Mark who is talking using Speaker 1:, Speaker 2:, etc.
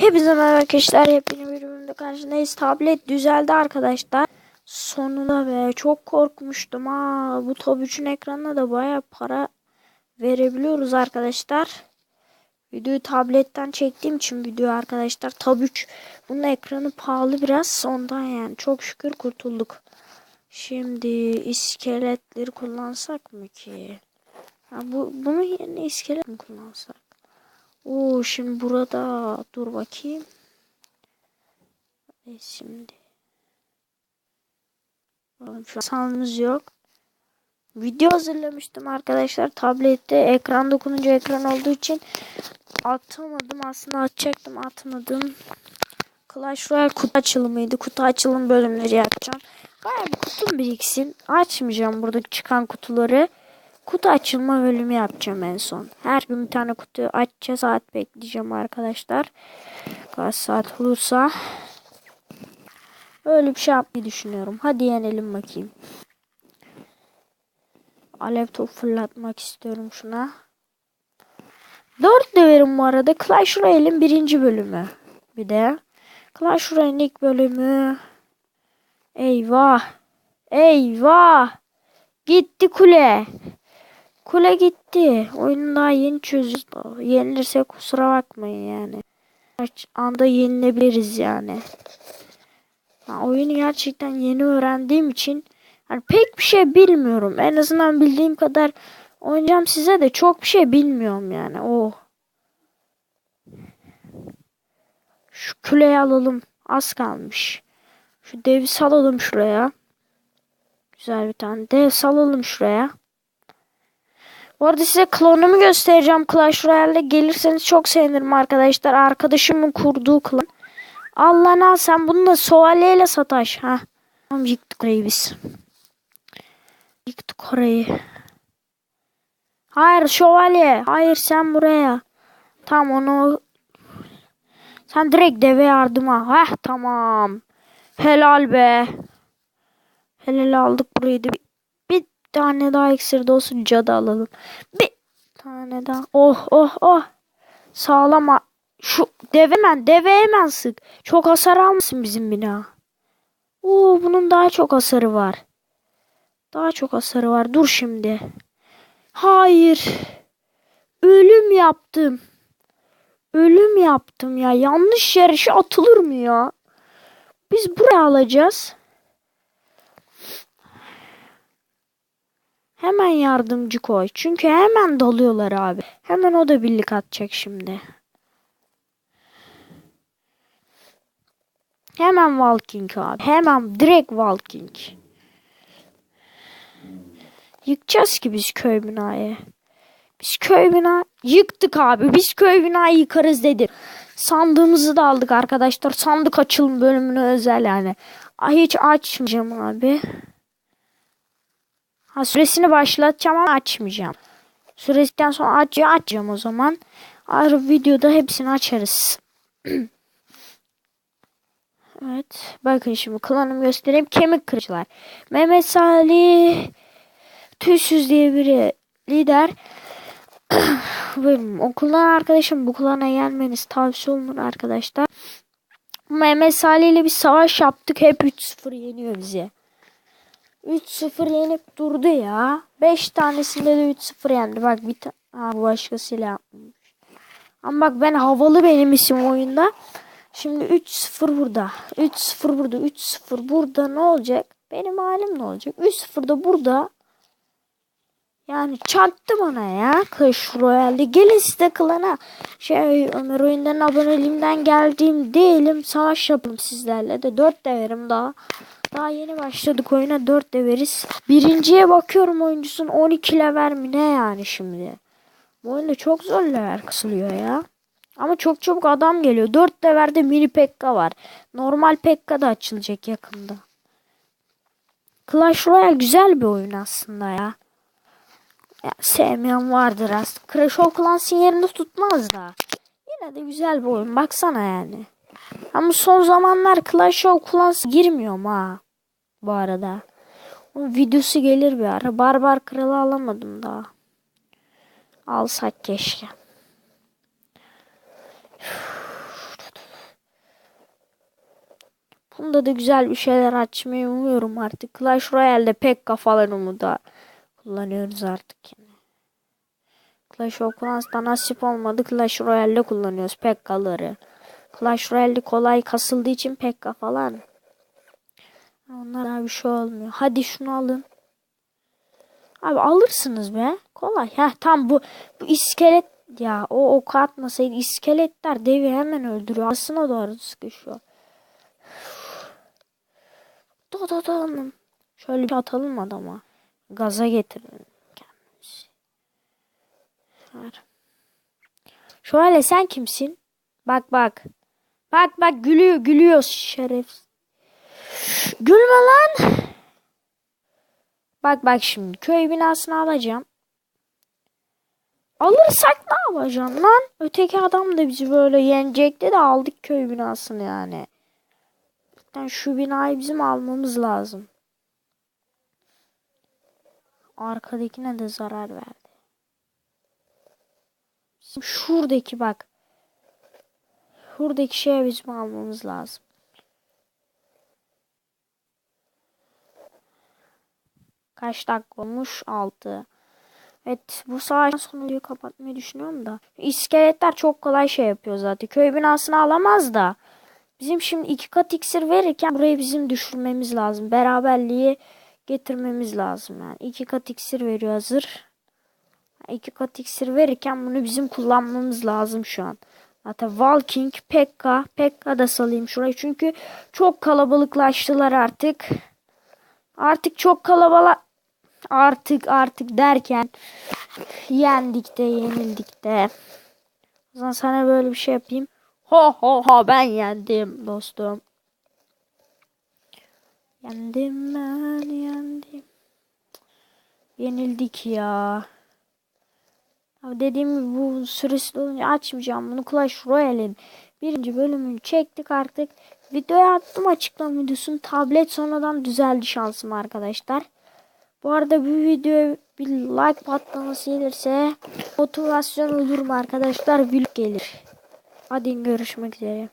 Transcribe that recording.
Speaker 1: Hepinize merhaba arkadaşlar. Hepiniz bir bölümde karşınızdayız. Tablet düzeldi arkadaşlar. Sonunda be çok korkmuştum ha. Bu Tab 3'ün ekranına da baya para verebiliyoruz arkadaşlar. Videoyu tabletten çektiğim için video arkadaşlar. Tab 3 bunun ekranı pahalı biraz ondan yani. Çok şükür kurtulduk. Şimdi iskeletleri kullansak mı ki? Ha, bu, bunun yerine iskelet mi kullansak? Oo şimdi burada dur bakayım. Evet, şimdi. Bakalım şu an yok. Video hazırlamıştım arkadaşlar. Tablette ekran dokununca ekran olduğu için atamadım. Aslında atacaktım atmadım. Clash Royale kutu açılımıydı. Kutu açılım bölümleri yapacağım. Bayağı bir kutum biriksin. Açmayacağım burada çıkan kutuları. Kutu açılma bölümü yapacağım en son. Her gün bir tane kutu açacağız. Saat bekleyeceğim arkadaşlar. Kaç saat olursa. Öyle bir şey yapmayı düşünüyorum. Hadi yenelim bakayım. Alev top fırlatmak istiyorum şuna. Dört deverim bu arada. Clash Royale'in birinci bölümü. Bir de. Clash Royale'in ilk bölümü. Eyvah. Eyvah. Gitti kule. Kule gitti. Oyunu daha yeni çöz. Yenilirse kusura bakmayın yani. Kaç anda yenilebiliriz yani. Ha, oyunu gerçekten yeni öğrendiğim için hani pek bir şey bilmiyorum. En azından bildiğim kadar oynayacağım size de çok bir şey bilmiyorum yani. Oh. Şu küleyi alalım. Az kalmış. Şu devi salalım şuraya. Güzel bir tane dev salalım şuraya. Bu arada size klonumu göstereceğim Clash Royale'de. Gelirseniz çok sevinirim arkadaşlar. Arkadaşımın kurduğu klan. Allah al sen bunu da soğaleyle sataş. Ha. Tamam yıktık orayı biz. Yıktık orayı. Hayır şövalye. Hayır sen buraya. Tamam onu sen direkt deve yardıma. Heh tamam. Helal be. Helal aldık burayı da. Tane daha iksir de olsun cadı alalım. Bir tane daha. Oh oh oh. Sağlama. Şu deve hemen deve hemen sık. Çok hasar almasın bizim bina. Oo bunun daha çok hasarı var. Daha çok hasarı var. Dur şimdi. Hayır. Ölüm yaptım. Ölüm yaptım ya. Yanlış yere şu atılır mı ya? Biz buraya alacağız. Hemen yardımcı koy. Çünkü hemen dalıyorlar abi. Hemen o da birlik atacak şimdi. Hemen walking abi. Hemen direkt walking. Yıkacağız ki biz köy binayı. Biz köy bina yıktık abi. Biz köy binayı yıkarız dedim. Sandığımızı da aldık arkadaşlar. Sandık açılım bölümüne özel yani. Hiç açmayacağım abi. Ha süresini başlatacağım ama açmayacağım. Süresinden sonra aç açacağım o zaman. Ayrı videoda hepsini açarız. evet. Bakın şimdi klanımı göstereyim. Kemik kırıcılar. Mehmet Salih Tüysüz diye biri lider. Benim okuldan arkadaşım bu klana gelmeniz tavsiye olunur arkadaşlar. Mehmet Salih ile bir savaş yaptık. Hep 3-0 yeniyor bizi. 3-0 yenip durdu ya. 5 tanesinde de 3-0 yendi. Bak bir tane. Bu başkasıyla yapmış. Ama bak ben havalı benim isim oyunda. Şimdi 3-0 burada. 3-0 burada. 3-0 burada ne olacak? Benim halim ne olacak? 3-0 da burada. Yani çarptı bana ya Clash Royale'de. Gelin size klana. Şey Ömer oyundan aboneliğimden geldiğim değilim. Savaş yapalım sizlerle de. 4 de verim daha. Daha yeni başladık oyuna 4 de veririz. Birinciye bakıyorum oyuncusun 12 level mi ne yani şimdi. Bu oyunda çok zor level kısılıyor ya. Ama çok çabuk adam geliyor. 4 levelde mini pekka var. Normal pekka da açılacak yakında. Clash Royale güzel bir oyun aslında ya. Ya, sevmeyen vardır aslında. Crash of Clans'ın yerini tutmaz da. Yine de güzel bir oyun. Baksana yani. Ama son zamanlar Clash of Clans girmiyorum ha. Bu arada. Onun videosu gelir bir ara. Barbar Kralı alamadım daha. Alsak keşke. Bunda da güzel bir şeyler açmayı umuyorum artık. Clash Royale'de pek kafalarımı da kullanıyoruz artık. Yani. Clash of Clans'ta nasip olmadı. Clash Royale'de kullanıyoruz pekkaları. Clash Royale'de kolay kasıldığı için pekka falan. Onlar daha bir şey olmuyor. Hadi şunu alın. Abi alırsınız be. Kolay. Heh tam bu bu iskelet ya o ok atmasaydı iskeletler devi hemen öldürüyor. Aslına doğru sıkışıyor. Da da da. Şöyle bir atalım adama. Gaza getirelim kendimizi. Ver. Şöyle sen kimsin? Bak bak. Bak bak gülüyor gülüyor şeref. Gülme lan. Bak bak şimdi köy binasını alacağım. Alırsak ne yapacaksın lan? Öteki adam da bizi böyle yenecekti de aldık köy binasını yani. Yani şu binayı bizim almamız lazım. Arkadakine de zarar verdi. Bizim şuradaki bak. Şuradaki şeye bizim almamız lazım. Kaç dakika olmuş? 6. Evet bu savaştan sonra videoyu kapatmayı düşünüyorum da. İskeletler çok kolay şey yapıyor zaten. Köy binasını alamaz da. Bizim şimdi iki kat iksir verirken burayı bizim düşürmemiz lazım. Beraberliği getirmemiz lazım yani. İki kat iksir veriyor hazır. İki kat iksir verirken bunu bizim kullanmamız lazım şu an. Zaten Valking, Pekka, Pekka da salayım şurayı çünkü çok kalabalıklaştılar artık. Artık çok kalabalık artık artık derken yendik de yenildik de. O zaman sana böyle bir şey yapayım. Ho ho ho ben yendim dostum. Yendim ben yendim. Yenildik ya. Abi dediğim gibi bu süresi dolunca açmayacağım. Bunu Clash Royale'in birinci bölümünü çektik artık. Videoya attım açıklama videosunu. Tablet sonradan düzeldi şansım arkadaşlar. Bu arada bu videoya bir like patlaması gelirse motivasyon olurum arkadaşlar. Vlog gelir. Hadi görüşmek üzere.